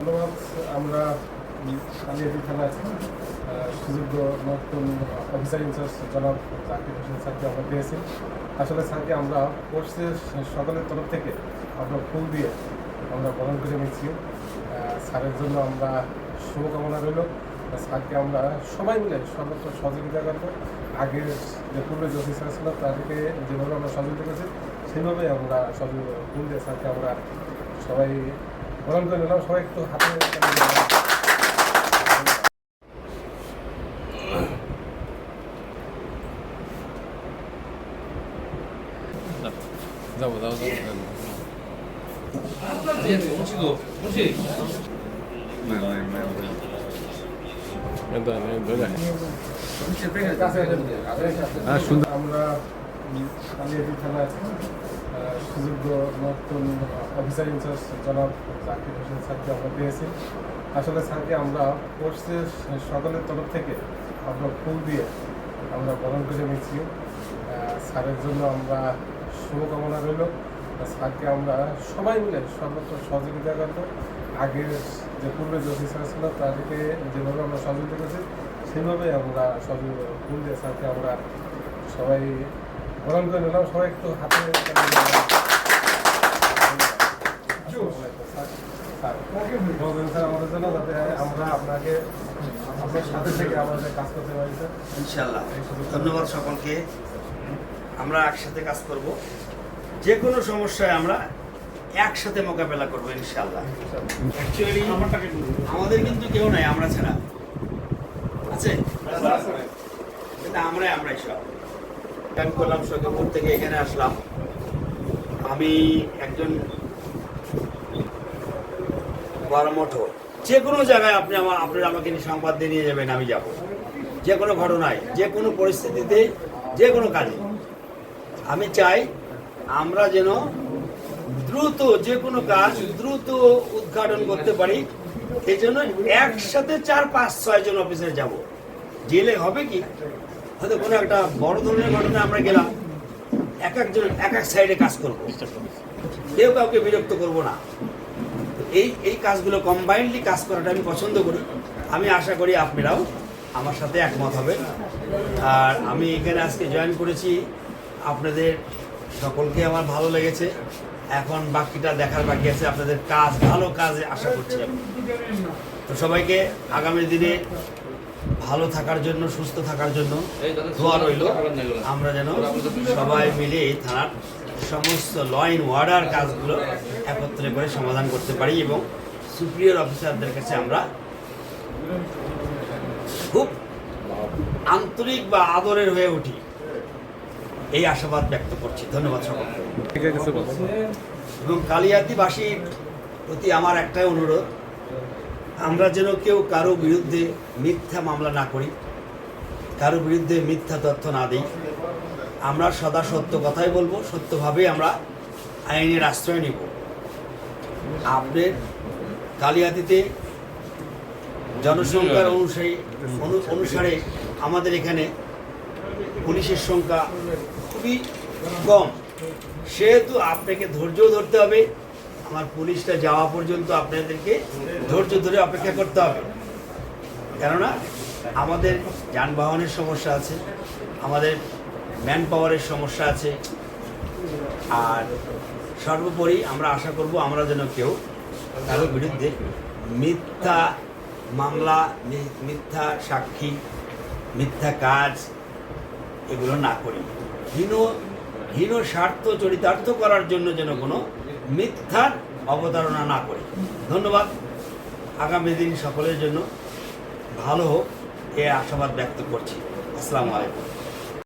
ধন্যবাদ, আমরা সুযোগ্য নতুন অফিসার ইনচার্জ জনাব জাকির হোসেন স্যারকে আমরা পেয়েছি। আসলে স্যারকে আমরা কোর্সের সকলের তরফ থেকে আমরা ফুল দিয়ে আমরা বরণ করে নিচ্ছি। স্যারের জন্য আমরা শুভকামনা রইল। স্যারকে আমরা সবাই মিলে সর্বোচ্চ সহযোগিতা করব। আগের যে পূর্বে যে অফিসার ছিল, তাদেরকে যেভাবে আমরা সহযোগিতা করেছি সেইভাবেই আমরা সহযোগিতা ফুল দিয়ে স্যারকে আমরা সবাই বরণ করে নিলাম সবাই একটু হাতে তালি দিলাম। যাব যাব যাব হ্যাঁ, সুন্দর। আমরা কালিয়াদি থানার আহ, সুযোগ্য নতুন অফিসার ইনচার্জ জনাব জাকির হোসেন স্যারকে আমরা পেয়েছি। আসলে স্যারকে আমরা কোর্সের সকলের তরফ থেকে আমরা ফুল দিয়ে আমরা বরণ করে নিচ্ছি স্যারের জন্য আমরা শুভকামনা রইল। স্যারকে আমরা সবাই মিলে সর্বোচ্চ সহযোগিতা করব। আগের যে পূর্বে যে অফিসার ছিল তাদেরকে যেভাবে আমরা সহযোগিতা করেছি সেইভাবেই আমরা সহযোগিতা ফুল দিয়ে স্যারকে আমরা সবাই বরণ করে নিলাম সবাই একটু হাতে আমাদের জন্য যাতে আমরা আপনাকে আপনার সাথে থেকে আমাদের কাজ করতে পারি স্যার। ইনশাল্লাহ ধন্যবাদ সকলকে। আমরা একসাথে কাজ করব। যে কোনো সমস্যায় আমরা একসাথে মোকাবেলা করব ইনশাল্লাহ অ্যাকচুয়ালি আমাদের কিন্তু কেউ নাই আমরা ছাড়া। আছে? আমরাই আমরাই সব। আমি করলাম, সৈকতপুর থেকে এখানে আসলাম। আমি একজন কর্মঠ যে কোনো জায়গায় আপনি আমার, আপনারা আমাকে সংবাদ দিয়ে নিয়ে যাবেন, আমি যাব। যে কোনো ঘটনায় যে কোনো পরিস্থিতিতে যে কোনো কাজে। আমি চাই আমরা যেন দ্রুত যে কোনো কাজ দ্রুত উদ্ঘাটন করতে পারি। এই জন্য একসাথে চার, পাঁচ, ছয় জন অফিসার যাব। জেলে হবে কি? হয়তো কোনো একটা বড় ধরনের ঘটনা আমরা গেলাম এক একজন এক এক সাইডে কাজ করব। কেউ কাউকে বিরক্ত করব না। এই এই কাজগুলো কম্বাইন্ডলি কাজ করাটা আমি পছন্দ করি। আমি আশা করি আপনারাও আমার সাথে একমত হবে আর আমি এখানে আজকে জয়েন করেছি। আপনাদের সকলকে আমার ভালো লেগেছে। এখন বাকিটা দেখার বাকি আছে। আপনাদের কাজ ভালো কাজে আশা করছি। আমি তো সবাইকে আগামী দিনে ভালো থাকার জন্য সুস্থ থাকার জন্য দোয়া রইল। আমরা যেন সবাই মিলে এই থানার সমস্ত ল ইন ওয়ার্ডার কাজগুলো একত্রে করে সমাধান করতে পারি এবং সুপ্রিয়র অফিসারদের কাছে আমরা খুব আন্তরিক বা আদরের হয়ে উঠি। এই আশাবাদ ব্যক্ত করছি। ধন্যবাদ সকলকে। এবং কালিয়াতিবাসীর প্রতি আমার একটাই অনুরোধ আমরা যেন কেউ কারও বিরুদ্ধে মিথ্যা মামলা না করি, কারও বিরুদ্ধে মিথ্যা তথ্য না দিই। আমরা সদা সত্য কথাই বলব, সত্যভাবেই আমরা আইনের আশ্রয় নিব। আপনার কালিয়াতিতে জনসংখ্যার অনুসারী অনুসারে আমাদের এখানে পুলিশের সংখ্যা খুবই কম। সেহেতু আপনাকে ধৈর্য ধরতে হবে আমার পুলিশটা যাওয়া পর্যন্ত আপনাদেরকে ধৈর্য ধরে অপেক্ষা করতে হবে। কেননা আমাদের যানবাহনের সমস্যা আছে, আমাদের ম্যান পাওয়ারের সমস্যা আছে, আর সর্বোপরি আমরা আশা করব আমরা যেন কেউ কারোর বিরুদ্ধে মিথ্যা মামলা, মিথ্যা সাক্ষী, মিথ্যা কাজ এগুলো না করি। হীন হীন স্বার্থ চরিতার্থ করার জন্য যেন কোনো মিথ্যার অবতারণা না করি। ধন্যবাদ। আগামী দিন সকলের জন্য ভালো হোক, এ আশাবাদ ব্যক্ত করছি। আসসালামু আলাইকুম।